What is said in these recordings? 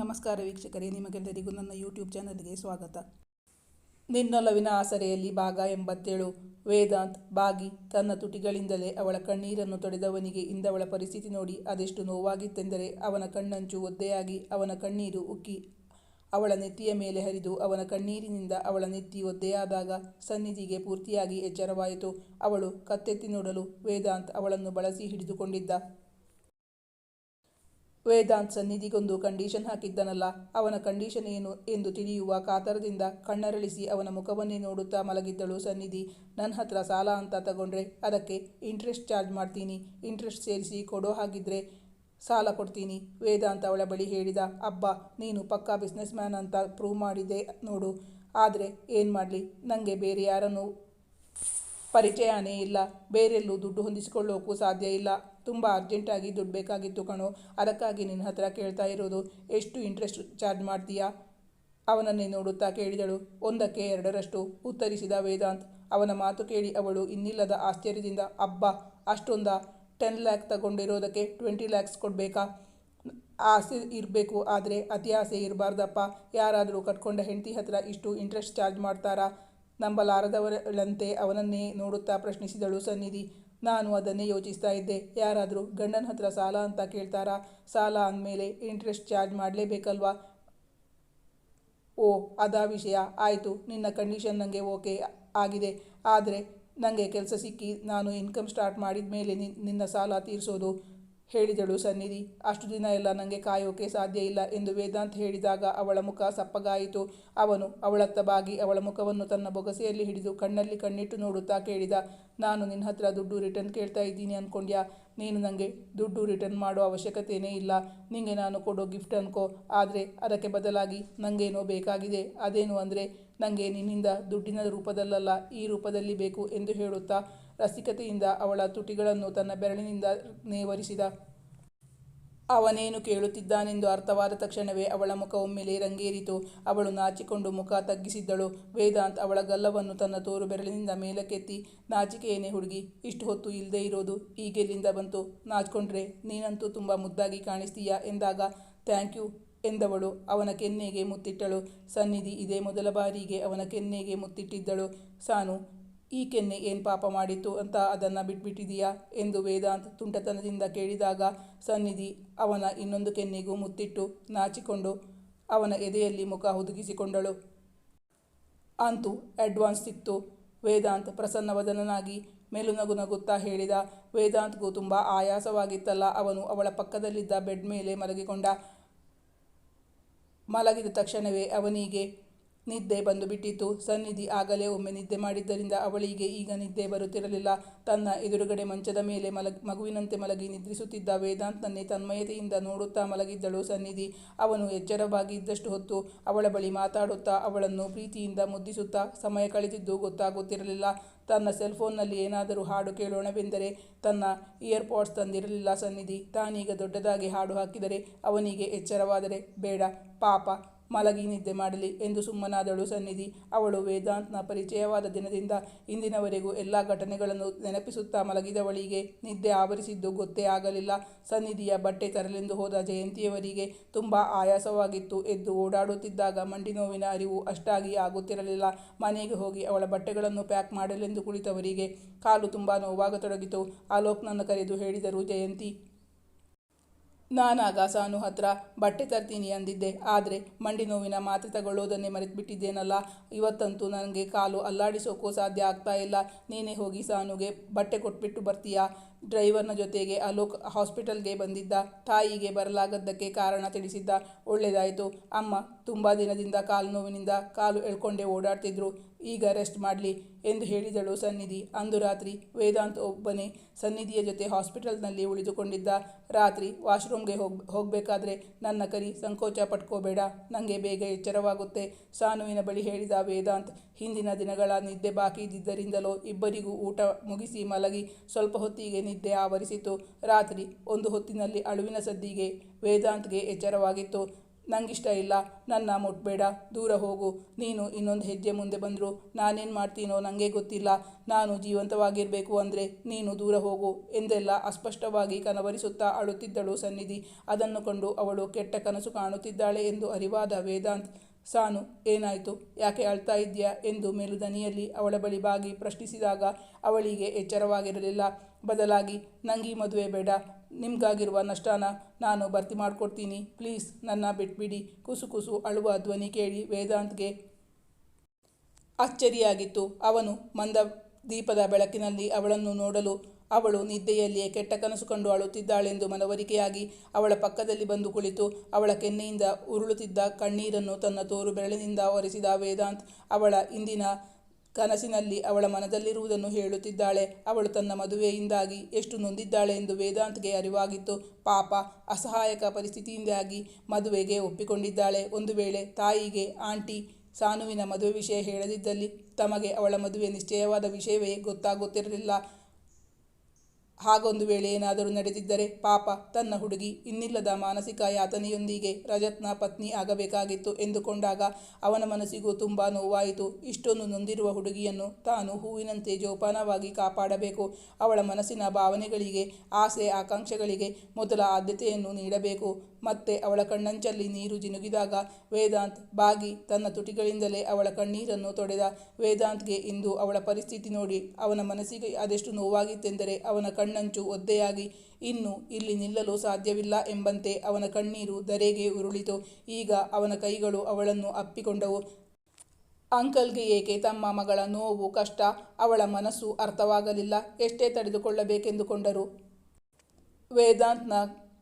ನಮಸ್ಕಾರ ವೀಕ್ಷಕರೇ, ನಿಮಗೆಲ್ಲರಿಗೂ ನನ್ನ ಯೂಟ್ಯೂಬ್ ಚಾನಲ್ಗೆ ಸ್ವಾಗತ. ನಿನ್ನೊಲವಿನ ಆಸರೆಯಲ್ಲಿ ಭಾಗ ಎಂಬತ್ತೇಳು, ವೇದಾಂತ್ ಬಾಗಿ ತನ್ನ ತುಟಿಗಳಿಂದಲೇ ಅವಳ ಕಣ್ಣೀರನ್ನು ತೊಡೆದವನಿಗೆ ಇಂದವಳ ಪರಿಸ್ಥಿತಿ ನೋಡಿ ಅದೆಷ್ಟು ನೋವಾಗಿತ್ತೆಂದರೆ ಅವನ ಕಣ್ಣಂಚು ಒದ್ದೆಯಾಗಿ ಅವನ ಕಣ್ಣೀರು ಉಕ್ಕಿ ಅವಳ ನೆತ್ತಿಯ ಮೇಲೆ ಹರಿದು ಅವನ ಕಣ್ಣೀರಿನಿಂದ ಅವಳ ನೆತ್ತಿ ಒದ್ದೆಯಾದಾಗ ಸನ್ನಿಧಿಗೆ ಪೂರ್ತಿಯಾಗಿ ಎಚ್ಚರವಾಯಿತು. ಅವಳು ಕತ್ತೆತ್ತಿ ನೋಡಲು ವೇದಾಂತ್ ಅವಳನ್ನು ಬಳಸಿ ಹಿಡಿದುಕೊಂಡಿದ್ದ. ವೇದಾಂತ್ ಸನ್ನಿಧಿಗೊಂದು ಕಂಡೀಷನ್ ಹಾಕಿದ್ದನಲ್ಲ. ಅವನ ಕಂಡೀಷನ್ ಏನು ಎಂದು ತಿಳಿಯುವ ಕಾತರದಿಂದ ಕಣ್ಣರಳಿಸಿ ಅವನ ಮುಖವನ್ನೇ ನೋಡುತ್ತಾ ಮಲಗಿದ್ದಳು ಸನ್ನಿಧಿ. ನನ್ನ ಹತ್ರ ಸಾಲ ಅಂತ ತಗೊಂಡ್ರೆ ಅದಕ್ಕೆ ಇಂಟ್ರೆಸ್ಟ್ ಚಾರ್ಜ್ ಮಾಡ್ತೀನಿ. ಇಂಟ್ರೆಸ್ಟ್ ಸೇರಿಸಿ ಕೊಡೋ ಹಾಗಿದ್ರೆ ಸಾಲ ಕೊಡ್ತೀನಿ. ವೇದಾಂತ ಅವಳ ಬಳಿ ಹೇಳಿದ, ಅಬ್ಬ, ನೀನು ಪಕ್ಕಾ ಬಿಸ್ನೆಸ್ ಮ್ಯಾನ್ ಅಂತ ಪ್ರೂವ್ ಮಾಡಿದೆ ನೋಡು. ಆದರೆ ಏನು ಮಾಡಲಿ? ನನಗೆ ಬೇರೆ ಯಾರನ್ನು ಪರಿಚಯನೇ ಇಲ್ಲ. ಬೇರೆಲ್ಲೂ ದುಡ್ಡು ಹೊಂದಿಸಿಕೊಳ್ಳೋಕ್ಕೂ ಸಾಧ್ಯ ಇಲ್ಲ. ತುಂಬ ಅರ್ಜೆಂಟಾಗಿ ದುಡ್ಡು ಬೇಕಾಗಿತ್ತು ಕಣೋ. ಅದಕ್ಕಾಗಿ ನಿನ್ನ ಹತ್ರ ಕೇಳ್ತಾ ಇರೋದು, ಎಷ್ಟು ಇಂಟ್ರೆಸ್ಟ್ ಚಾರ್ಜ್ ಮಾಡ್ತೀಯಾ? ಅವನನ್ನೇ ನೋಡುತ್ತಾ ಕೇಳಿದಳು. ಒಂದಕ್ಕೆ ಎರಡರಷ್ಟು, ಉತ್ತರಿಸಿದ ವೇದಾಂತ್. ಅವನ ಮಾತು ಕೇಳಿ ಅವಳು ಇನ್ನಿಲ್ಲದ ಆಶ್ಚರ್ಯದಿಂದ, ಅಬ್ಬ, ಅಷ್ಟೊಂದ? ಟೆನ್ ಲ್ಯಾಕ್ ತಗೊಂಡಿರೋದಕ್ಕೆ ಟ್ವೆಂಟಿ ಲ್ಯಾಕ್ಸ್ ಕೊಡಬೇಕಾ? ಆಸೆ ಇರಬೇಕು, ಆದರೆ ಅತಿ ಆಸೆ ಇರಬಾರ್ದಪ್ಪ. ಯಾರಾದರೂ ಕಟ್ಕೊಂಡ ಹೆಂಡತಿ ಹತ್ರ ಇಷ್ಟು ಇಂಟ್ರೆಸ್ಟ್ ಚಾರ್ಜ್ ಮಾಡ್ತಾರಾ? ನಂಬಲಾರದವರಂತೆ ಅವನನ್ನೇ ನೋಡುತ್ತಾ ಪ್ರಶ್ನಿಸಿದಳು ಸನ್ನಿಧಿ. ನಾನು ಅದನ್ನೇ ಯೋಚಿಸ್ತಾ ಇದ್ದೆ. ಯಾರಾದರೂ ಗಂಡನ ಹತ್ರ ಸಾಲ ಅಂತ ಕೇಳ್ತಾರಾ? ಸಾಲ ಅಂದಮೇಲೆ ಇಂಟ್ರೆಸ್ಟ್ ಚಾರ್ಜ್ ಮಾಡಲೇಬೇಕಲ್ವಾ? ಓ, ಅದಾ ವಿಷಯ. ಆಯಿತು, ನಿನ್ನ ಕಂಡೀಷನ್ ನನಗೆ ಓಕೆ ಆಗಿದೆ. ಆದರೆ ನನಗೆ ಕೆಲಸ ಸಿಕ್ಕಿ ನಾನು ಇನ್ಕಮ್ ಸ್ಟಾರ್ಟ್ ಮಾಡಿದ ಮೇಲೆ ನಿನ್ನ ಸಾಲ ತೀರಿಸೋದು. ಹೇಳಿದಳು ಸನ್ನಿಧಿ, ಅಷ್ಟು ದಿನ ಎಲ್ಲ ನನಗೆ ಕಾಯೋಕೆ ಸಾಧ್ಯ ಇಲ್ಲ ಎಂದು ವೇದಾಂತ್ ಹೇಳಿದಾಗ ಅವಳ ಮುಖ ಸಪ್ಪಗಾಯಿತು. ಅವನು ಅವಳತ್ತ ಬಾಗಿ ಅವಳ ಮುಖವನ್ನು ತನ್ನ ಬೊಗಸೆಯಲ್ಲಿ ಹಿಡಿದು ಕಣ್ಣಲ್ಲಿ ಕಣ್ಣಿಟ್ಟು ನೋಡುತ್ತಾ ಕೇಳಿದ, ನಾನು ನಿನ್ನ ಹತ್ರ ದುಡ್ಡು ರಿಟರ್ನ್ ಕೇಳ್ತಾ ಇದ್ದೀನಿ ಅಂದ್ಕೊಂಡ್ಯಾ ನೀನು ನನಗೆ ದುಡ್ಡು ರಿಟರ್ನ್ ಮಾಡೋ ಅವಶ್ಯಕತೆಯೇ ಇಲ್ಲ. ನಿಮಗೆ ನಾನು ಕೊಡೋ ಗಿಫ್ಟ್ ಅನ್ಕೋ. ಆದರೆ ಅದಕ್ಕೆ ಬದಲಾಗಿ ನನಗೇನೋ ಬೇಕಾಗಿದೆ. ಅದೇನು ಅಂದರೆ ನನಗೆ ನಿನ್ನಿಂದ ದುಡ್ಡಿನ ರೂಪದಲ್ಲಲ್ಲ, ಈ ರೂಪದಲ್ಲಿ ಬೇಕು ಎಂದು ಹೇಳುತ್ತಾ ರಸಿಕತೆಯಿಂದ ಅವಳ ತುಟಿಗಳನ್ನು ತನ್ನ ಬೆರಳಿನಿಂದ ನೇವರಿಸಿದ. ಅವನೇನು ಕೇಳುತ್ತಿದ್ದಾನೆಂದು ಅರ್ಥವಾದ ತಕ್ಷಣವೇ ಅವಳ ಮುಖ ಒಮ್ಮೆಲೆ ರಂಗೇರಿತು. ಅವಳು ನಾಚಿಕೊಂಡು ಮುಖ ತಗ್ಗಿಸಿದ್ದಳು. ವೇದಾಂತ್ ಅವಳ ಗಲ್ಲವನ್ನು ತನ್ನ ತೋರು ಬೆರಳಿನಿಂದ ಮೇಲಕ್ಕೆತ್ತಿ ನಾಚಿಕೆಯೇನೆ ಹುಡುಗಿ, ಇಷ್ಟು ಹೊತ್ತು ಇಲ್ಲದೆ ಇರೋದು ಈಗೆಲ್ಲಿಂದ ಬಂತು? ನಾಚ್ಕೊಂಡ್ರೆ ನೀನಂತೂ ತುಂಬ ಮುದ್ದಾಗಿ ಕಾಣಿಸ್ತೀಯಾ? ಎಂದಾಗ, ಥ್ಯಾಂಕ್ ಯು ಎಂದವಳು. ಅವನ ಕೆನ್ನೆಗೆ ಮುತ್ತಿಟ್ಟಳು. ಸನ್ನಿಧಿ ಇದೇ ಮೊದಲ ಬಾರಿಗೆ ಅವನ ಕೆನ್ನೆಗೆ ಮುತ್ತಿಟ್ಟಿದ್ದಳು. ಸಾನು ಈ ಕೆನ್ನೆ ಏನು ಪಾಪ ಮಾಡಿತ್ತು ಅಂತ ಅದನ್ನು ಬಿಟ್ಬಿಟ್ಟಿದೀಯಾ ಎಂದು ವೇದಾಂತ್ ತುಂಟತನದಿಂದ ಕೇಳಿದಾಗ ಸನ್ನಿಧಿ ಅವನ ಇನ್ನೊಂದು ಕೆನ್ನೆಗೂ ಮುತ್ತಿಟ್ಟು ನಾಚಿಕೊಂಡು ಅವನ ಎದೆಯಲ್ಲಿ ಮುಖ ಹುದುಗಿಸಿಕೊಂಡಳು. ಅಂತೂ ಅಡ್ವಾನ್ಸ್ ಸಿಕ್ತು. ವೇದಾಂತ್ ಪ್ರಸನ್ನವದನನಾಗಿ ಮೇಲುನಗು ನಗುತ್ತಾ ಹೇಳಿದ, ವೇದಾಂತ್ಗೂ ತುಂಬ ಆಯಾಸವಾಗಿತ್ತಲ್ಲ, ಅವನು ಅವಳ ಪಕ್ಕದಲ್ಲಿದ್ದ ಬೆಡ್ ಮೇಲೆ ಮಲಗಿಕೊಂಡ. ಮಲಗಿದ ತಕ್ಷಣವೇ ಅವನಿಗೆ ನಿದ್ದೆ ಬಂದು ಬಿಟ್ಟಿತ್ತು ಸನ್ನಿಧಿ ಆಗಲೇ ಒಮ್ಮೆ ನಿದ್ದೆ ಮಾಡಿದ್ದರಿಂದ ಅವಳಿಗೆ ಈಗ ನಿದ್ದೆ ಬರುತ್ತಿರಲಿಲ್ಲ. ತನ್ನ ಎದುರುಗಡೆ ಮಂಚದ ಮೇಲೆ ಮಲಗ್, ಮಗುವಿನಂತೆ ಮಲಗಿ ನಿದ್ರಿಸುತ್ತಿದ್ದ ವೇದಾಂತನ್ನೇ ತನ್ಮಯತೆಯಿಂದ ನೋಡುತ್ತಾ ಮಲಗಿದ್ದಳು ಸನ್ನಿಧಿ. ಅವನು ಎಚ್ಚರವಾಗಿ ಇದ್ದಷ್ಟು ಹೊತ್ತು ಅವಳ ಬಳಿ ಮಾತಾಡುತ್ತಾ ಅವಳನ್ನು ಪ್ರೀತಿಯಿಂದ ಮುದ್ದಿಸುತ್ತಾ ಸಮಯ ಕಳೆದಿದ್ದು ಗೊತ್ತಾಗುತ್ತಿರಲಿಲ್ಲ. ತನ್ನ ಸೆಲ್ಫೋನ್ನಲ್ಲಿ ಏನಾದರೂ ಹಾಡು ಕೇಳೋಣವೆಂದರೆ ತನ್ನ ಇಯರ್ಪಾಡ್ಸ್ ತಂದಿರಲಿಲ್ಲ ಸನ್ನಿಧಿ. ತಾನೀಗ ದೊಡ್ಡದಾಗಿ ಹಾಡು ಹಾಕಿದರೆ ಅವನಿಗೆ ಎಚ್ಚರವಾದರೆ ಬೇಡ. ಪಾಪ ಮಲಗಿ ನಿದ್ದೆ ಮಾಡಲಿ ಎಂದು ಸುಮ್ಮನಾದಳು ಸನ್ನಿಧಿ. ಅವಳು ವೇದಾಂತ್ನ ಪರಿಚಯವಾದ ದಿನದಿಂದ ಇಂದಿನವರೆಗೂ ಎಲ್ಲ ಘಟನೆಗಳನ್ನು ನೆನಪಿಸುತ್ತಾ ಮಲಗಿದವಳಿಗೆ ನಿದ್ದೆ ಆವರಿಸಿದ್ದು ಗೊತ್ತೇ ಆಗಲಿಲ್ಲ. ಸನ್ನಿಧಿಯ ಬಟ್ಟೆ ತರಲೆಂದು ಹೋದ ಜಯಂತಿಯವರಿಗೆ ತುಂಬ ಆಯಾಸವಾಗಿತ್ತು. ಎದ್ದು ಓಡಾಡುತ್ತಿದ್ದಾಗ ಮಂಡಿ ನೋವಿನ ಅರಿವು ಅಷ್ಟಾಗಿ ಆಗುತ್ತಿರಲಿಲ್ಲ. ಮನೆಗೆ ಹೋಗಿ ಅವಳ ಬಟ್ಟೆಗಳನ್ನು ಪ್ಯಾಕ್ ಮಾಡಲೆಂದು ಕುಳಿತವರಿಗೆ ಕಾಲು ತುಂಬ ನೋವಾಗತೊಡಗಿತು. ಆಲೋಕ್ನನ್ನು ಕರೆದು ಹೇಳಿದರು, ಜಯಂತಿ ನಾನಾಗ ಸಾನು ಹತ್ರ ಬಟ್ಟೆ ತರ್ತೀನಿ ಅಂದಿದ್ದೆ. ಆದರೆ ಮಂಡಿ ನೋವಿನ ಮಾತ್ರೆ ತಗೊಳ್ಳೋದನ್ನೇ ಮರೆತುಬಿಟ್ಟಿದ್ದೇನಲ್ಲ. ಇವತ್ತಂತೂ ನನಗೆ ಕಾಲು ಅಲ್ಲಾಡಿಸೋಕ್ಕೂ ಸಾಧ್ಯ ಆಗ್ತಾ ಇಲ್ಲ. ನೀನೇ ಹೋಗಿ ಸಾನುಗೆ ಬಟ್ಟೆ ಕೊಟ್ಬಿಟ್ಟು ಬರ್ತೀಯಾ? ಡ್ರೈವರ್ನ ಜೊತೆಗೆ ಅಲೋಕ್ ಹಾಸ್ಪಿಟಲ್ಗೆ ಬಂದಿದ್ದ. ತಾಯಿಗೆ ಬರಲಾಗದ್ದಕ್ಕೆ ಕಾರಣ ತಿಳಿಸಿದ್ದ. ಒಳ್ಳೆಯದಾಯಿತು ಅಮ್ಮ ತುಂಬ ದಿನದಿಂದ ಕಾಲು ನೋವಿನಿಂದ ಕಾಲು ಎಳ್ಕೊಂಡೇ ಓಡಾಡ್ತಿದ್ರು. ಈಗ ರೆಸ್ಟ್ ಮಾಡಲಿ ಎಂದು ಹೇಳಿದಳು ಸನ್ನಿಧಿ. ಅಂದು ರಾತ್ರಿ ವೇದಾಂತ್ ಒಬ್ಬನೇ ಸನ್ನಿಧಿಯ ಜೊತೆ ಹಾಸ್ಪಿಟಲ್ನಲ್ಲಿ ಉಳಿದುಕೊಂಡಿದ್ದ. ರಾತ್ರಿ ವಾಶ್ರೂಮ್ಗೆ ಹೋಗ್, ಹೋಗಬೇಕಾದ್ರೆ ನನ್ನ ಕರಿ ಸಂಕೋಚ ಪಟ್ಕೋಬೇಡ. ನನಗೆ ಬೇಗ ಎಚ್ಚರವಾಗುತ್ತೆ. ಸಾನುವಿನ ಬಳಿ ಹೇಳಿದ ವೇದಾಂತ್ ಹಿಂದಿನ ದಿನಗಳ ನಿದ್ದೆ ಬಾಕಿ ಇದ್ದಿದ್ದರಿಂದಲೋ ಇಬ್ಬರಿಗೂ ಊಟ ಮುಗಿಸಿ ಮಲಗಿ ಸ್ವಲ್ಪ ಹೊತ್ತಿಗೆ ನಿದ್ದೆ ಆವರಿಸಿತು. ರಾತ್ರಿ ಒಂದು ಹೊತ್ತಿನಲ್ಲಿ ಅಳುವಿನ ಸದ್ದಿಗೆ ವೇದಾಂತ್ಗೆ ಎಚ್ಚರವಾಗಿತ್ತು. ನಂಗಿಷ್ಟ ಇಲ್ಲ. ನನ್ನ ಮುಟ್ಬೇಡ ದೂರ ಹೋಗು. ನೀನು ಇನ್ನೊಂದು ಹೆಜ್ಜೆ ಮುಂದೆ ಬಂದರೂ. ನಾನೇನು ಮಾಡ್ತೀನೋ ನನಗೆ ಗೊತ್ತಿಲ್ಲ. ನಾನು ಜೀವಂತವಾಗಿರಬೇಕು ಅಂದರೆ ನೀನು ದೂರ ಹೋಗು ಎಂದೆಲ್ಲ ಅಸ್ಪಷ್ಟವಾಗಿ ಕನವರಿಸುತ್ತಾ ಅಳುತ್ತಿದ್ದಳು ಸನ್ನಿಧಿ. ಅದನ್ನು ಕಂಡು ಅವಳು ಕೆಟ್ಟ ಕನಸು ಕಾಣುತ್ತಿದ್ದಾಳೆ ಎಂದು ಅರಿವಾದ ವೇದಾಂತ್, ಸಾನು, ಏನಾಯಿತು? ಯಾಕೆ ಅಳ್ತಾ ಇದ್ದೀಯ? ಎಂದು ಮೇಲುದನಿಯಲ್ಲಿ ಅವಳ ಬಳಿ ಬಾಗಿ ಪ್ರಶ್ನಿಸಿದಾಗ ಅವಳಿಗೆ ಎಚ್ಚರವಾಗಿರಲಿಲ್ಲ. ಬದಲಾಗಿ, ನಂಗಿ ಮದುವೆ ಬೇಡ. ನಿಮ್ಗಾಗಿರುವ ನಷ್ಟನ ನಾನು ಭರ್ತಿ ಮಾಡಿಕೊಡ್ತೀನಿ. ಪ್ಲೀಸ್ ನನ್ನ ಬಿಟ್ಬಿಡಿ. ಕುಸು ಕುಸು ಅಳುವ ಧ್ವನಿ ಕೇಳಿ ವೇದಾಂತ್ಗೆ ಅಚ್ಚರಿಯಾಗಿತ್ತು. ಅವನು ಮಂದ ದೀಪದ ಬೆಳಕಿನಲ್ಲಿ ಅವಳನ್ನು ನೋಡಲು ಅವಳು ನಿದ್ದೆಯಲ್ಲಿಯೇ ಕೆಟ್ಟ ಕನಸು ಕಂಡು ಅಳುತ್ತಿದ್ದಾಳೆಂದು ಮನವರಿಕೆಯಾಗಿ ಅವಳ ಪಕ್ಕದಲ್ಲಿ ಬಂದು ಕುಳಿತು ಅವಳ ಕೆನ್ನೆಯಿಂದ ಉರುಳುತ್ತಿದ್ದ ಕಣ್ಣೀರನ್ನು ತನ್ನ ತೋರು ಬೆರಳಿನಿಂದ ಒರೆಸಿದ ವೇದಾಂತ್ ಅವಳ ಇಂದಿನ ಕನಸಿನಲ್ಲಿ ಅವಳ ಮನದಲ್ಲಿರುವುದನ್ನು ಹೇಳುತ್ತಿದ್ದಾಳೆ. ಅವಳು ತನ್ನ ಮದುವೆಯಿಂದಾಗಿ ಎಷ್ಟು ನೊಂದಿದ್ದಾಳೆ ಎಂದು ವೇದಾಂತ್ಗೆ ಅರಿವಾಗಿತ್ತು. ಪಾಪ, ಅಸಹಾಯಕ ಪರಿಸ್ಥಿತಿಯಿಂದಾಗಿ ಮದುವೆಗೆ ಒಪ್ಪಿಕೊಂಡಿದ್ದಾಳೆ. ಒಂದು ವೇಳೆ ತಾಯಿಗೆ ಆಂಟಿ ಸಾನುವಿನ ಮದುವೆ ವಿಷಯ ಹೇಳದಿದ್ದಲ್ಲಿ ತಮಗೆ ಅವಳ ಮದುವೆ ನಿಶ್ಚಯವಾದ ವಿಷಯವೇ ಗೊತ್ತಾಗುತ್ತಿರಲಿಲ್ಲ. ಹಾಗೊಂದು ವೇಳೆ ಏನಾದರೂ ನಡೆದಿದ್ದರೆ ಪಾಪ, ತನ್ನ ಹುಡುಗಿ, ಇನ್ನಿಲ್ಲದ ಮಾನಸಿಕ ಯಾತನೆಯೊಂದಿಗೆ ರಜತ್ನ ಪತ್ನಿ ಆಗಬೇಕಾಗಿತ್ತು ಎಂದುಕೊಂಡಾಗ ಅವನ ಮನಸ್ಸಿಗೂ ತುಂಬ ನೋವಾಯಿತು. ಇಷ್ಟೊಂದು ನೊಂದಿರುವ ಹುಡುಗಿಯನ್ನು ತಾನು ಹೂವಿನಂತೆ ಜೋಪಾನವಾಗಿ ಕಾಪಾಡಬೇಕು. ಅವಳ ಮನಸ್ಸಿನ ಭಾವನೆಗಳಿಗೆ, ಆಸೆ, ಆಕಾಂಕ್ಷೆಗಳಿಗೆ ಮೊದಲ ಆದ್ಯತೆಯನ್ನು ನೀಡಬೇಕು. ಮತ್ತೆ ಅವಳ ಕಣ್ಣಂಚಲ್ಲಿ ನೀರು ಜಿನುಗಿದಾಗ ವೇದಾಂತ್ ಬಾಗಿ ತನ್ನ ತುಟಿಗಳಿಂದಲೇ ಅವಳ ಕಣ್ಣೀರನ್ನು ತೊಡೆದ. ವೇದಾಂತ್ಗೆ ಇಂದು ಅವಳ ಪರಿಸ್ಥಿತಿ ನೋಡಿ, ಅವನ ಮನಸ್ಸಿಗೆ ಅದೆಷ್ಟು ನೋವಾಗಿತ್ತೆಂದರೆ ಅವನ ಕಣ್ಣಂಚು ಒದ್ದೆಯಾಗಿ, ಇನ್ನು ಇಲ್ಲಿ ನಿಲ್ಲಲು ಸಾಧ್ಯವಿಲ್ಲ ಎಂಬಂತೆ ಅವನ ಕಣ್ಣೀರು ಧರೆಗೆ ಉರುಳಿತು. ಈಗ ಅವನ ಕೈಗಳು ಅವಳನ್ನು ಅಪ್ಪಿಕೊಂಡವು. ಅಂಕಲ್ಗೆ ಏಕೆ ತಮ್ಮ ಮಗಳ ನೋವು, ಕಷ್ಟ? ಅವಳ ಮನಸ್ಸು ಅರ್ಥವಾಗಲಿಲ್ಲ. ಎಷ್ಟೇ ತಡೆದುಕೊಳ್ಳಬೇಕೆಂದುಕೊಂಡರು. ವೇದಾಂತ್ನ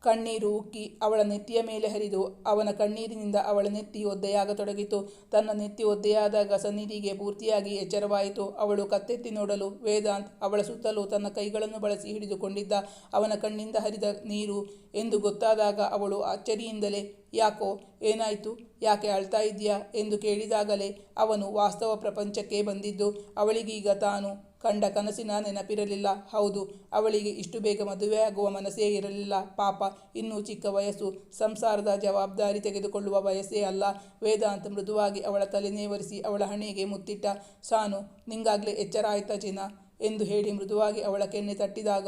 ಕಣ್ಣೀರು ಉಕ್ಕಿ ಅವಳ ನೆತ್ತಿಯ ಮೇಲೆ ಹರಿದು ಅವನ ಕಣ್ಣೀರಿನಿಂದ ಅವಳ ನೆತ್ತಿ ಒದ್ದೆಯಾಗತೊಡಗಿತು. ತನ್ನ ನೆತ್ತಿ ಒದ್ದೆಯಾದಾಗ ಸನ್ನಿಧಿಗೆ ಪೂರ್ತಿಯಾಗಿ ಎಚ್ಚರವಾಯಿತು. ಅವಳು ಕತ್ತೆತ್ತಿ ನೋಡಲು ವೇದಾಂತ್ ಅವಳ ಸುತ್ತಲೂ ತನ್ನ ಕೈಗಳನ್ನು ಬಳಸಿ ಹಿಡಿದುಕೊಂಡಿದ್ದ. ಅವನ ಕಣ್ಣಿಂದ ಹರಿದ ನೀರು ಎಂದು ಗೊತ್ತಾದಾಗ ಅವಳು ಅಚ್ಚರಿಯಿಂದಲೇ ಯಾಕೋ, ಏನಾಯಿತು? ಯಾಕೆ ಅಳ್ತಾ ಇದೆಯಾ ಎಂದು ಕೇಳಿದಾಗಲೇ ಅವನು ವಾಸ್ತವ ಪ್ರಪಂಚಕ್ಕೆ ಬಂದಿದ್ದು ಅವಳಿಗೀಗ ತಾನು ಕಂಡ ಕನಸಿನ ನೆನಪಿರಲಿಲ್ಲ. ಹೌದು, ಅವಳಿಗೆ ಇಷ್ಟು ಬೇಗ ಮದುವೆಯಾಗುವ ಮನಸ್ಸೇ ಇರಲಿಲ್ಲ. ಪಾಪ, ಇನ್ನೂ ಚಿಕ್ಕ ವಯಸ್ಸು. ಸಂಸಾರದ ಜವಾಬ್ದಾರಿ ತೆಗೆದುಕೊಳ್ಳುವ ವಯಸ್ಸೇ ಅಲ್ಲ. ವೇದಾಂತ್ ಮೃದುವಾಗಿ ಅವಳ ತಲೆನೇವರಿಸಿ ಅವಳ ಹಣೆಗೆ ಮುತ್ತಿಟ್ಟ, ಸಾನು, ನಿಂಗಾಗಲೇ ಎಚ್ಚರ ಆಯ್ತಾ ಜಿನ? ಎಂದು ಹೇಳಿ ಮೃದುವಾಗಿ ಅವಳ ಕೆನ್ನೆ ತಟ್ಟಿದಾಗ,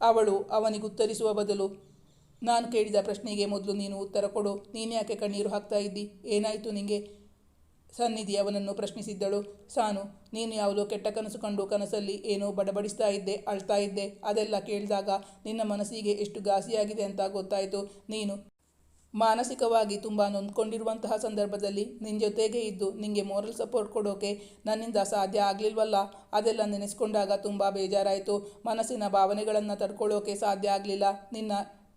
ಅವಳು ಅವನಿಗುತ್ತರಿಸುವ ಬದಲು ನಾನು ಕೇಳಿದ ಪ್ರಶ್ನೆಗೆ ಮೊದಲು ನೀನು ಉತ್ತರ ಕೊಡು. ನೀನ್ಯಾಕೆ ಕಣ್ಣೀರು ಹಾಕ್ತಾ ಇದ್ದಿ? ಏನಾಯಿತು ನಿಂಗೆ? ಸನ್ನಿಧಿ ಅವನನ್ನು ಪ್ರಶ್ನಿಸಿದ್ದಳು. ಸಾನು, ನೀನು ಯಾವುದೋ ಕೆಟ್ಟ ಕನಸು ಕಂಡು ಕನಸಲ್ಲಿ ಏನೋ ಬಡಬಡಿಸ್ತಾ ಇದ್ದೆ, ಅಳ್ತಾ ಇದ್ದೆ. ಅದೆಲ್ಲ ಕೇಳಿದಾಗ ನಿನ್ನ ಮನಸ್ಸಿಗೆ ಎಷ್ಟು ಘಾಸಿಯಾಗಿದೆ ಅಂತ ಗೊತ್ತಾಯಿತು. ನೀನು ಮಾನಸಿಕವಾಗಿ ತುಂಬ ನೊಂದ್ಕೊಂಡಿರುವಂತಹ ಸಂದರ್ಭದಲ್ಲಿ ನಿನ್ನ ಜೊತೆಗೆ ಇದ್ದು ನಿಂಗೆ ಮೋರಲ್ ಸಪೋರ್ಟ್ ಕೊಡೋಕೆ ನನ್ನಿಂದ ಸಾಧ್ಯ ಆಗಲಿಲ್ವಲ್ಲ? ಅದೆಲ್ಲ ನೆನೆಸ್ಕೊಂಡಾಗ ತುಂಬ ಬೇಜಾರಾಯಿತು. ಮನಸ್ಸಿನ ಭಾವನೆಗಳನ್ನು ತಡ್ಕೊಳ್ಳೋಕೆ ಸಾಧ್ಯ ಆಗಲಿಲ್ಲ. ನಿನ್ನ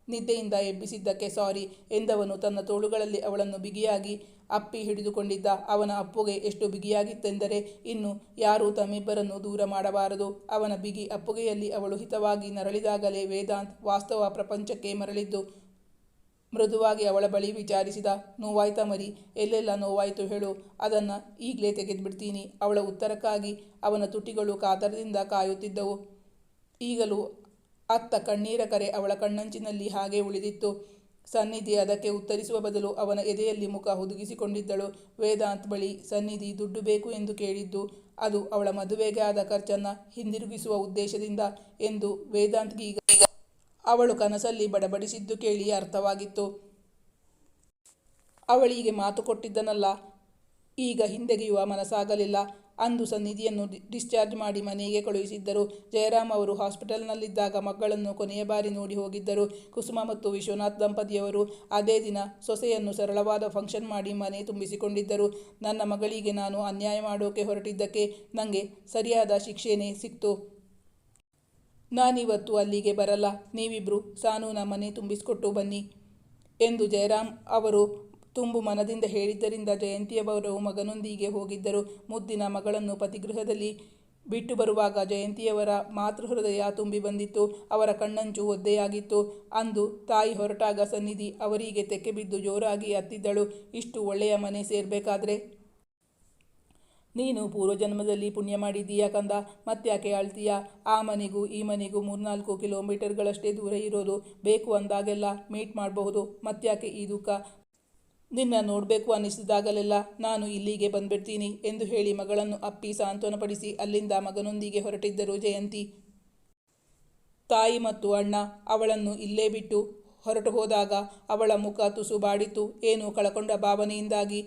ನಿದ್ದೆಯಿಂದ ಎಬ್ಬಿಸಿದ್ದಕ್ಕೆ ಸಾರಿ ಎಂದವನು ತನ್ನ ತೋಳುಗಳಲ್ಲಿ ಅವಳನ್ನು ಬಿಗಿಯಾಗಿ ಅಪ್ಪಿ ಹಿಡಿದುಕೊಂಡಿದ್ದ. ಅವನ ಅಪ್ಪುಗೆ ಎಷ್ಟು ಬಿಗಿಯಾಗಿತ್ತೆಂದರೆ ಇನ್ನು ಯಾರೂ ತಮ್ಮಿಬ್ಬರನ್ನು ದೂರ ಮಾಡಬಾರದು. ಅವನ ಬಿಗಿ ಅಪ್ಪುಗೆಯಲ್ಲಿ ಅವಳು ಹಿತವಾಗಿ ನರಳಿದಾಗಲೇ ವೇದಾಂತ್ ವಾಸ್ತವ ಪ್ರಪಂಚಕ್ಕೆ ಮರಳಿದ್ದು. ಮೃದುವಾಗಿ ಅವಳ ಬಳಿ ವಿಚಾರಿಸಿದ, ನೋವಾಯ್ತ ಮರಿ, ಎಲ್ಲೆಲ್ಲ ನೋವಾಯಿತು ಹೇಳು, ಅದನ್ನು ಈಗಲೇ ತೆಗೆದುಬಿಡ್ತೀನಿ. ಅವಳ ಉತ್ತರಕ್ಕಾಗಿ ಅವನ ತುಟಿಗಳು ಕಾತರದಿಂದ ಕಾಯುತ್ತಿದ್ದವು. ಈಗಲೂ ಅತ್ತ ಕಣ್ಣೀರ ಕರೆ ಅವಳ ಕಣ್ಣಂಚಿನಲ್ಲಿ ಹಾಗೆ ಉಳಿದಿತ್ತು. ಸನ್ನಿಧಿ ಅದಕ್ಕೆ ಉತ್ತರಿಸುವ ಬದಲು ಅವನ ಎದೆಯಲ್ಲಿ ಮುಖ ಹುದುಗಿಸಿಕೊಂಡಿದ್ದಳು. ವೇದಾಂತ್ ಬಳಿ ಸನ್ನಿಧಿ ದುಡ್ಡು ಬೇಕು ಎಂದು ಕೇಳಿದ್ದು, ಅದು ಅವಳ ಮದುವೆಗೆ ಆದ ಖರ್ಚನ್ನು ಹಿಂದಿರುಗಿಸುವ ಉದ್ದೇಶದಿಂದ ಎಂದು ವೇದಾಂತ್ಗೆ ಈಗ ಅವಳು ಕನಸಲ್ಲಿ ಬಡಬಡಿಸಿದ್ದು ಕೇಳಿ ಅರ್ಥವಾಗಿತ್ತು. ಅವಳಿಗೆ ಮಾತು ಕೊಟ್ಟಿದ್ದನಲ್ಲ, ಈಗ ಹಿಂದೆಗೆಯುವ ಮನಸ್ಸಾಗಲಿಲ್ಲ. ಅಂದು ಸನ್ನಿಧಿಯನ್ನು ಡಿಸ್ಚಾರ್ಜ್ ಮಾಡಿ ಮನೆಗೆ ಕಳುಹಿಸಿದ್ದರು. ಜಯರಾಮ್ ಅವರು ಹಾಸ್ಪಿಟಲ್ನಲ್ಲಿದ್ದಾಗ ಮಕ್ಕಳನ್ನು ಕೊನೆಯ ಬಾರಿ ನೋಡಿ ಹೋಗಿದ್ದರು. ಕುಸುಮ ಮತ್ತು ವಿಶ್ವನಾಥ್ ದಂಪತಿಯವರು ಅದೇ ದಿನ ಸೊಸೆಯನ್ನು ಸರಳವಾದ ಫಂಕ್ಷನ್ ಮಾಡಿ ಮನೆ ತುಂಬಿಸಿಕೊಂಡಿದ್ದರು. ನನ್ನ ಮಗಳಿಗೆ ನಾನು ಅನ್ಯಾಯ ಮಾಡೋಕೆ ಹೊರಟಿದ್ದಕ್ಕೆ ನನಗೆ ಸರಿಯಾದ ಶಿಕ್ಷೆನೇ ಸಿಕ್ತು. ನಾನಿವತ್ತು ಅಲ್ಲಿಗೆ ಬರಲ್ಲ. ನೀವಿಬ್ಬರು ಸಾನೂನ ಮನೆ ತುಂಬಿಸಿಕೊಟ್ಟು ಬನ್ನಿ ಎಂದು ಜಯರಾಮ್ ಅವರು ತುಂಬು ಮನದಿಂದ ಹೇಳಿದ್ದರಿಂದ ಜಯಂತಿಯವರು ಮಗನೊಂದಿಗೆ ಹೋಗಿದ್ದರು. ಮುದ್ದಿನ ಮಗಳನ್ನು ಪತಿಗೃಹದಲ್ಲಿ ಬಿಟ್ಟು ಬರುವಾಗ ಜಯಂತಿಯವರ ಮಾತೃಹೃದಯ ತುಂಬಿ ಬಂದಿತ್ತು. ಅವರ ಕಣ್ಣಂಚು ಒದ್ದೆಯಾಗಿತ್ತು. ಅಂದು ತಾಯಿ ಹೊರಟಾಗ ಸನ್ನಿಧಿ ಅವರಿಗೆ ತೆಕ್ಕೆ ಬಿದ್ದು ಜೋರಾಗಿ ಅತ್ತಿದ್ದಳು. ಇಷ್ಟು ಒಳ್ಳೆಯ ಮನೆ ಸೇರಬೇಕಾದ್ರೆ? ನೀನು ಪೂರ್ವಜನ್ಮದಲ್ಲಿ ಪುಣ್ಯ ಮಾಡಿದ್ದೀಯಾ ಕಂದ? ಮತ್ತ್ಯಾಕೆ ಅಳ್ತೀಯ? ಆ ಮನೆಗೂ ಈ ಮನೆಗೂ ಮೂರ್ನಾಲ್ಕು ಕಿಲೋಮೀಟರ್ಗಳಷ್ಟೇ ದೂರ ಇರೋದು. ಬೇಕು ಅಂದಾಗೆಲ್ಲ ಮೀಟ್ ಮಾಡಬಹುದು. ಮತ್ತ್ಯಾಕೆ ಈ ದುಃಖ? ನಿನ್ನ ನೋಡಬೇಕು ಅನ್ನಿಸಿದಾಗಲೆಲ್ಲ ನಾನು ಇಲ್ಲಿಗೆ ಬಂದ್ಬಿಡ್ತೀನಿ ಎಂದು ಹೇಳಿ ಮಗಳನ್ನು ಅಪ್ಪಿ ಸಾಂತ್ವನಪಡಿಸಿ ಅಲ್ಲಿಂದ ಮಗನೊಂದಿಗೆ ಹೊರಟಿದ್ದರು ಜಯಂತಿ. ತಾಯಿ ಮತ್ತು ಅಣ್ಣ ಅವಳನ್ನು ಇಲ್ಲೇ ಬಿಟ್ಟು ಹೊರಟು ಹೋದಾಗ ಅವಳ ಮುಖ ತುಸು ಬಾಡಿತು ಏನು ಕಳಕೊಂಡ ಭಾವನೆಯಿಂದಾಗಿ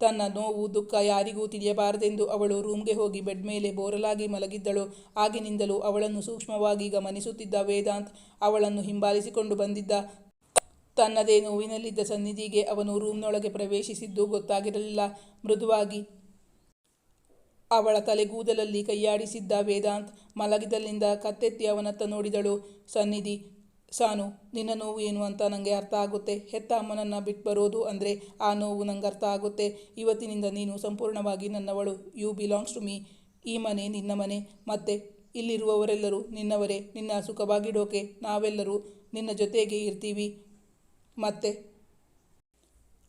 ತನ್ನ ನೋವು ದುಃಖ ಯಾರಿಗೂ ತಿಳಿಯಬಾರದೆಂದು ಅವಳು ರೂಮ್ಗೆ ಹೋಗಿ ಬೆಡ್ ಮೇಲೆ ಬೋರಲಾಗಿ ಮಲಗಿದ್ದಳು. ಆಗಿನಿಂದಲೂ ಅವಳನ್ನು ಸೂಕ್ಷ್ಮವಾಗಿ ಗಮನಿಸುತ್ತಿದ್ದ ವೇದಾಂತ್ ಅವಳನ್ನು ಹಿಂಬಾಲಿಸಿಕೊಂಡು ಬಂದಿದ್ದ ತನ್ನದೇ ನೋವಿನಲ್ಲಿದ್ದ ಸನ್ನಿಧಿಗೆ ಅವನು ರೂಮ್ನೊಳಗೆ ಪ್ರವೇಶಿಸಿದ್ದು ಗೊತ್ತಾಗಿರಲಿಲ್ಲ. ಮೃದುವಾಗಿ ಅವಳ ತಲೆಗೂದಲಲ್ಲಿ ಕೈಯಾಡಿಸಿದ್ದ ವೇದಾಂತ್ ಮಲಗಿದಲ್ಲಿಂದ ಕತ್ತೆತ್ತಿ ಅವನತ್ತ ನೋಡಿದಳು. ಸನ್ನಿಧಿ, ಸಾನು, ನಿನ್ನ ನೋವು ಏನು ಅಂತ ನನಗೆ ಅರ್ಥ ಆಗುತ್ತೆ. ಹೆತ್ತ ಅಮ್ಮನನ್ನು ಬಿಟ್ಟು ಬರೋದು ಅಂದರೆ ಆ ನೋವು ನಂಗೆ ಅರ್ಥ ಆಗುತ್ತೆ. ಇವತ್ತಿನಿಂದ ನೀನು ಸಂಪೂರ್ಣವಾಗಿ ನನ್ನವಳು. You belongs to me. ಈ ಮನೆ ನಿನ್ನ ಮನೆ. ಮತ್ತೆ ಇಲ್ಲಿರುವವರೆಲ್ಲರೂ ನಿನ್ನವರೇ. ನಿನ್ನ ಸುಖವಾಗಿಡೋಕೆ ನಾವೆಲ್ಲರೂ ನಿನ್ನ ಜೊತೆಗೆ ಇರ್ತೀವಿ. ಮತ್ತೆ.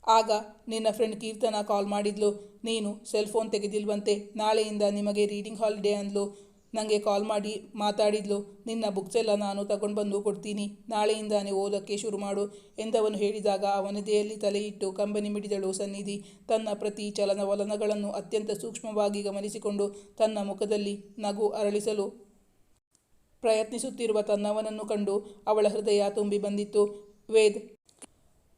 ಆಗ ನಿನ್ನ ಫ್ರೆಂಡ್ ಕೀರ್ತನ ಕಾಲ್ ಮಾಡಿದ್ಲು. ನೀನು ಸೆಲ್ ಫೋನ್ ತೆಗೆದಿಲ್ವಂತೆ. ನಾಳೆಯಿಂದ ನಿಮಗೆ ರೀಡಿಂಗ್ ಹಾಲಿಡೇ ಅಂದ್ಲು. ನನಗೆ ಕಾಲ್ ಮಾಡಿ ಮಾತಾಡಿದ್ಲು. ನಿನ್ನ ಬುಕ್ಸ್ ಎಲ್ಲ ನಾನು ತಗೊಂಡು ಬಂದು ಕೊಡ್ತೀನಿ ನಾಳೆಯಿಂದಾನೇ ಓದೋಕ್ಕೆ ಶುರು ಮಾಡು ಎಂದವನು ಹೇಳಿದಾಗ ಅವನದೆಯಲ್ಲಿ ತಲೆಯಿಟ್ಟು ಕಂಬನಿ ಮಿಡಿದಳು ಸನ್ನಿಧಿ. ತನ್ನ ಪ್ರತಿ ಚಲನವಲನಗಳನ್ನು ಅತ್ಯಂತ ಸೂಕ್ಷ್ಮವಾಗಿ ಗಮನಿಸಿಕೊಂಡು ತನ್ನ ಮುಖದಲ್ಲಿ ನಗು ಅರಳಿಸಲು ಪ್ರಯತ್ನಿಸುತ್ತಿರುವ ತನ್ನವನನ್ನು ಕಂಡು ಅವಳ ಹೃದಯ ತುಂಬಿ ಬಂದಿತ್ತು. ವೇದ್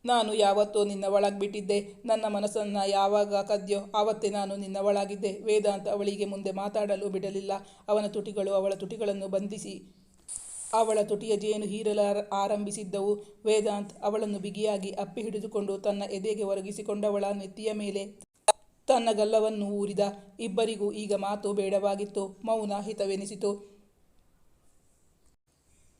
ನಾನು ಯಾವತ್ತೋ ನಿನ್ನ ಒಳಗ್ಬಿಟ್ಟಿದ್ದೆ. ನನ್ನ ಮನಸ್ಸನ್ನು ಯಾವಾಗ ಕದ್ಯೋ ಆವತ್ತೇ ನಾನು ನಿನ್ನ ಒಳಗಿದ್ದೆ. ವೇದಾಂತ ಅವಳಿಗೆ ಮುಂದೆ ಮಾತಾಡಲು ಬಿಡಲಿಲ್ಲ. ಅವನ ತುಟಿಗಳು ಅವಳ ತುಟಿಗಳನ್ನು ಬಂಧಿಸಿ ಅವಳ ತುಟಿಯ ಜೇನು ಹೀರಲ ಆರ- ಆರಂಭಿಸಿದ್ದವು. ವೇದಾಂತ್ ಅವಳನ್ನು ಬಿಗಿಯಾಗಿ ಅಪ್ಪಿ ಹಿಡಿದುಕೊಂಡು ತನ್ನ ಎದೆಗೆ ಒರಗಿಸಿಕೊಂಡವಳ ನೆತ್ತಿಯ ಮೇಲೆ ತನ್ನ ಗಲ್ಲವನ್ನು ಊರಿದ. ಇಬ್ಬರಿಗೂ ಈಗ ಮಾತು ಬೇಡವಾಗಿತ್ತು. ಮೌನ ಹಿತವೆನಿಸಿತು.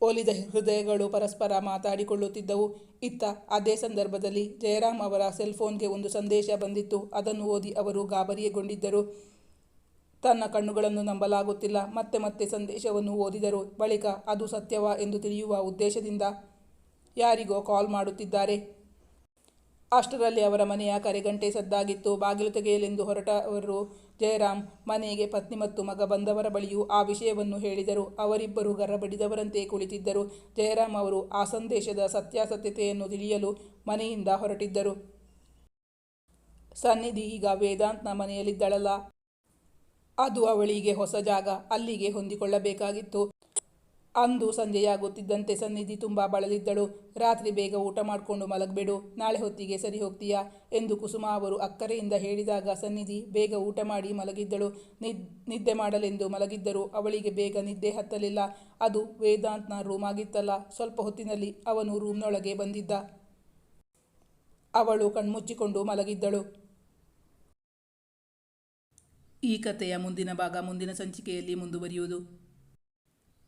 ಒಲಿದ ಹೃದಯಗಳು ಪರಸ್ಪರ ಮಾತಾಡಿಕೊಳ್ಳುತ್ತಿದ್ದವು. ಇತ್ತ ಅದೇ ಸಂದರ್ಭದಲ್ಲಿ ಜಯರಾಮ್ ಅವರ ಸೆಲ್ಫೋನ್ಗೆ ಒಂದು ಸಂದೇಶ ಬಂದಿತ್ತು. ಅದನ್ನು ಓದಿ ಅವರು ಗಾಬರಿಯಗೊಂಡಿದ್ದರು. ತನ್ನ ಕಣ್ಣುಗಳನ್ನು ನಂಬಲಾಗುತ್ತಿಲ್ಲ. ಮತ್ತೆ ಮತ್ತೆ ಸಂದೇಶವನ್ನು ಓದಿದರು. ಬಳಿಕ ಅದು ಸತ್ಯವಾ ಎಂದು ತಿಳಿಯುವ ಉದ್ದೇಶದಿಂದ ಯಾರಿಗೋ ಕಾಲ್ ಮಾಡುತ್ತಿದ್ದಾರೆ. ಅಷ್ಟರಲ್ಲಿ ಅವರ ಮನೆಯ ಕರೆಗಂಟೆ ಸದ್ದಾಗಿತ್ತು. ಬಾಗಿಲು ತೆಗೆಯಲೆಂದು ಹೊರಟವರು ಜಯರಾಮ್ ಮನೆಗೆ ಪತ್ನಿ ಮತ್ತು ಮಗ ಬಂದವರ ಬಳಿಯೂ ಆ ವಿಷಯವನ್ನು ಹೇಳಿದರು. ಅವರಿಬ್ಬರು ಗರಬಡಿದವರಂತೆ ಕುಳಿತಿದ್ದರು. ಜಯರಾಮ್ ಅವರು ಆ ಸಂದೇಶದ ಸತ್ಯಾಸತ್ಯತೆಯನ್ನು ತಿಳಿಯಲು ಮನೆಯಿಂದ ಹೊರಟಿದ್ದರು. ಸನ್ನಿಧಿ ಈಗ ವೇದಾಂತ್ನ ಮನೆಯಲ್ಲಿದ್ದಳಲ್ಲ. ಅದು ಅವಳಿಗೆ ಹೊಸ ಜಾಗ, ಅಲ್ಲಿಗೆ ಹೊಂದಿಕೊಳ್ಳಬೇಕಾಗಿತ್ತು. ಅಂದು ಸಂಜೆಯಾಗುತ್ತಿದ್ದಂತೆ ಸನ್ನಿಧಿ ತುಂಬ ಬಳಲಿದ್ದಳು. ರಾತ್ರಿ ಬೇಗ ಊಟ ಮಾಡಿಕೊಂಡು ಮಲಗಬೇಡು. ನಾಳೆ ಹೊತ್ತಿಗೆ ಸರಿ ಹೋಗ್ತೀಯಾ? ಎಂದು ಕುಸುಮ ಅವರು ಅಕ್ಕರೆಯಿಂದ ಹೇಳಿದಾಗ ಸನ್ನಿಧಿ ಬೇಗ ಊಟ ಮಾಡಿ ಮಲಗಿದ್ದಳು. ನಿದ್ ನಿದ್ದೆ ಮಾಡಲೆಂದು ಮಲಗಿದ್ದರು. ಅವಳಿಗೆ ಬೇಗ ನಿದ್ದೆ ಹತ್ತಲಿಲ್ಲ. ಅದು ವೇದಾಂತ್ನ ರೂಮ್ ಆಗಿತ್ತಲ್ಲ. ಸ್ವಲ್ಪ ಹೊತ್ತಿನಲ್ಲಿ ಅವನು ರೂಮ್ನೊಳಗೆ ಬಂದಿದ್ದ. ಅವಳು ಕಣ್ಮುಚ್ಚಿಕೊಂಡು ಮಲಗಿದ್ದಳು. ಈ ಕಥೆಯ ಮುಂದಿನ ಭಾಗ ಮುಂದಿನ ಸಂಚಿಕೆಯಲ್ಲಿ ಮುಂದುವರಿಯುವುದು.